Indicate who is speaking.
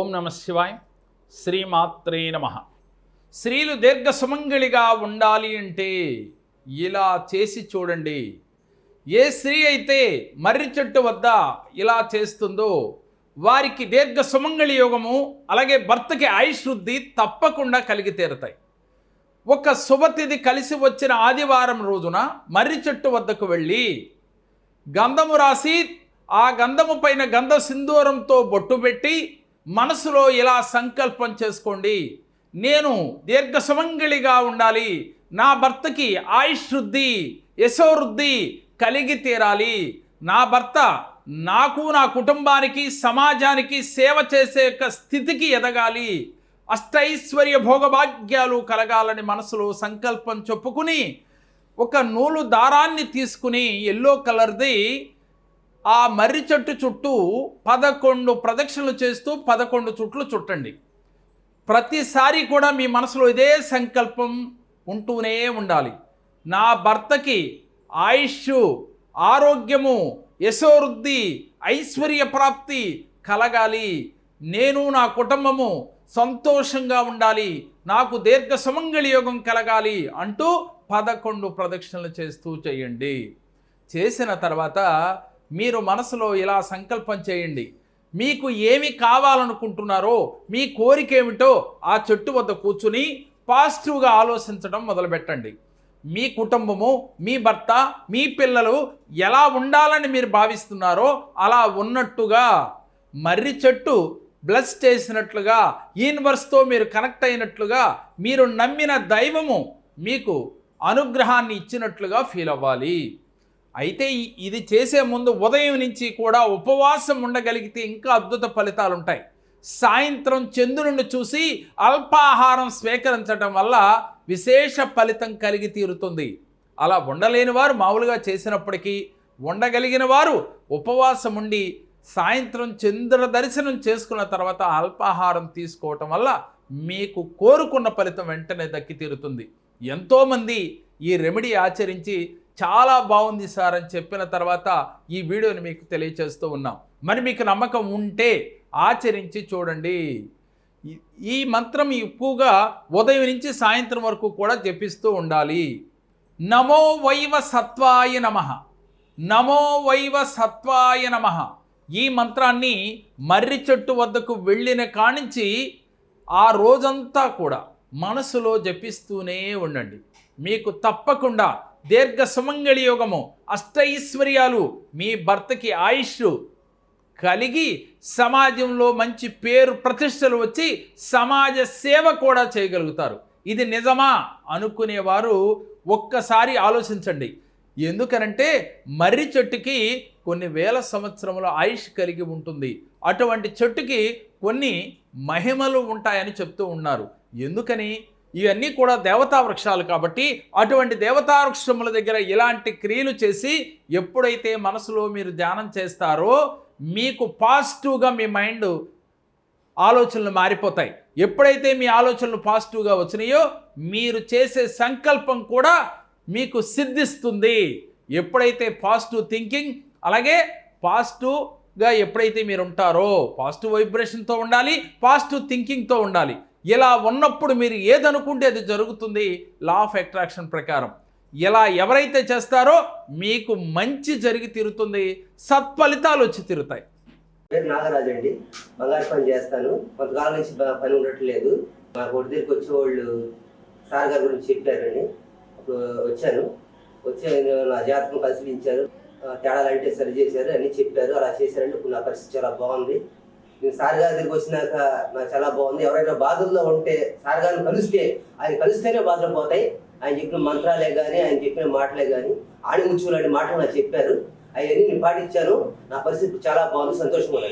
Speaker 1: ఓం నమ శివాయ్. శ్రీమాత్రే నమ. స్త్రీలు దీర్ఘ సుమంగళిగా ఉండాలి అంటే ఇలా చేసి చూడండి. ఏ స్త్రీ అయితే మర్రి చెట్టు వద్ద ఇలా చేస్తుందో వారికి దీర్ఘ సుమంగళి యోగము అలాగే భర్తకి ఆయుష్ తప్పకుండా కలిగి తీరతాయి. ఒక శుభతిథి కలిసి వచ్చిన ఆదివారం రోజున మర్రి చెట్టు వద్దకు వెళ్ళి గంధము రాసి ఆ గంధము పైన గంధ సింధూరంతో బొట్టు పెట్టి మనసులో ఇలా సంకల్పం చేసుకోండి. నేను దీర్ఘ సుమంగళిగా ఉండాలి. నా భర్తకి ఆయుష్ యశోవృద్ధి కలిగి తీరాలి. నా భర్త నాకు నా కుటుంబానికి సమాజానికి సేవ చేసే యొక్క స్థితికి ఎదగాలి. అష్టైశ్వర్య భోగభాగ్యాలు కలగాలని మనసులో సంకల్పం చెప్పుకుని ఒక నూలు దారాన్ని తీసుకుని ఎల్లో కలర్ది ఆ మర్రి చెట్టు చుట్టూ పదకొండు ప్రదక్షిణలు చేస్తూ పదకొండు చుట్లు చుట్టండి. ప్రతిసారి కూడా మీ మనసులో ఇదే సంకల్పం ఉంటూనే ఉండాలి. నా భర్తకి ఆయుష్ ఆరోగ్యము యశోవృద్ధి ఐశ్వర్య ప్రాప్తి కలగాలి. నేను నా కుటుంబము సంతోషంగా ఉండాలి. నాకు దీర్ఘ సుమంగళి యోగం కలగాలి అంటూ పదకొండు ప్రదక్షిణలు చేస్తూ చేయండి. చేసిన తర్వాత మీరు మనసులో ఇలా సంకల్పం చేయండి. మీకు ఏమి కావాలనుకుంటున్నారో మీ కోరిక ఏమిటో ఆ చెట్టు వద్ద కూర్చుని పాజిటివ్గా ఆలోచించడం మొదలుపెట్టండి. మీ కుటుంబము మీ భర్త మీ పిల్లలు ఎలా ఉండాలని మీరు భావిస్తున్నారో అలా ఉన్నట్టుగా మర్రి చెట్టు బ్లస్ చేసినట్లుగా యూనివర్స్తో మీరు కనెక్ట్ అయినట్లుగా మీరు నమ్మిన దైవము మీకు అనుగ్రహాన్ని ఇచ్చినట్లుగా ఫీల్ అవ్వాలి. అయితే ఇది చేసే ముందు ఉదయం నుంచి కూడా ఉపవాసం ఉండగలిగితే ఇంకా అద్భుత ఫలితాలు ఉంటాయి సాయంత్రం చంద్రుడిని చూసి అల్పాహారం స్వీకరించడం వల్ల విశేష ఫలితం కలిగి తీరుతుంది. అలా ఉండలేని వారు మామూలుగా చేసినప్పటికీ ఉండగలిగిన వారు ఉపవాసం ఉండి సాయంత్రం చంద్ర దర్శనం చేసుకున్న తర్వాత అల్పాహారం తీసుకోవటం వల్ల మీకు కోరుకున్న ఫలితం వెంటనే దక్కి తీరుతుంది. ఎంతోమంది ఈ రెమెడీ ఆచరించి చాలా బాగుంది సార్ అని చెప్పిన తర్వాత ఈ వీడియోని మీకు తెలియచేస్తూ ఉన్నాం. మరి మీకు నమ్మకం ఉంటే ఆచరించి చూడండి. ఈ- మంత్రం ఎక్కువగా ఉదయం నుంచి సాయంత్రం వరకు కూడా జపిస్తూ ఉండాలి. నమో వైవ సత్వాయ నమ. నమో వైవ సత్వాయ నమ. ఈ మంత్రాన్ని మర్రి చెట్టు వద్దకు వెళ్ళిన కానించి ఆ రోజంతా కూడా మనసులో జపిస్తూనే ఉండండి. మీకు తప్పకుండా దీర్ఘ సుమంగళి యోగము అష్టైశ్వర్యాలు మీ భర్తకి ఆయుష్ కలిగి సమాజంలో మంచి పేరు ప్రతిష్టలు వచ్చి సమాజ సేవ కూడా చేయగలుగుతారు. ఇది నిజమా? అనుకునేవారు ఒక్కసారి ఆలోచించండి. ఎందుకనంటే మర్రి చెట్టుకి కొన్ని వేల సంవత్సరముల ఆయుష్ కలిగి ఉంటుంది. అటువంటి చెట్టుకి కొన్ని మహిమలు ఉంటాయని చెప్తూ ఉన్నారు. ఎందుకని? ఇవన్నీ కూడా దేవతా వృక్షాలు కాబట్టి అటువంటి దేవతా వృక్షముల దగ్గర ఇలాంటి క్రియలు చేసి ఎప్పుడైతే మనసులో మీరు ధ్యానం చేస్తారో మీకు పాజిటివ్గా మీ మైండ్ ఆలోచనలు మారిపోతాయి. ఎప్పుడైతే మీ ఆలోచనలు పాజిటివ్గా వచ్చినాయో మీరు చేసే సంకల్పం కూడా మీకు సిద్ధిస్తుంది. ఎప్పుడైతే పాజిటివ్ థింకింగ్ అలాగే పాజిటివ్గా ఎప్పుడైతే మీరు ఉంటారో పాజిటివ్ వైబ్రేషన్తో ఉండాలి పాజిటివ్ థింకింగ్తో ఉండాలి. ఇలా ఉన్నప్పుడు మీరు ఏదనుకుంటే అది జరుగుతుంది. లా ఆఫ్ అట్రాక్షన్ ప్రకారం. ఇలా ఎవరైతే చేస్తారో మీకు మంచి జరిగి తీరుతుంది. సత్ఫలితాలు వచ్చి తీరుతాయి.
Speaker 2: పేరు నాగరాజు అండి. బంగారు పని చేస్తాను. కొంతకాలం నుంచి పని ఉండట్లేదు. మా కొట్టి దగ్గరికి వచ్చేవాళ్ళు సార్ గారి గురించి చెప్పారండి. అప్పుడు వచ్చాను. వచ్చి నా జాతకం పరిశీలించారు. తేడాలు అంటే సరి చేశారు. అన్ని చెప్పారు. అలా చేశారండి ఇప్పుడు నా పరిస్థితి చాలా బాగుంది. నేను సార్ గారి దగ్గరికి వచ్చినాక నాకు చాలా బాగుంది. ఎవరైనా బాధల్లో ఉంటే సార్ గారిని కలిస్తే ఆయన కలిస్తేనే బాధలు పోతాయి. ఆయన చెప్పిన మంత్రాలే కానీ ఆయన చెప్పిన మాటలే కానీ ఆడి ముచ్చులాంటి మాటలు నాకు చెప్పారు. అవన్నీ నేను పాటించాను. నా పరిస్థితి చాలా బాగుంది. సంతోషంగా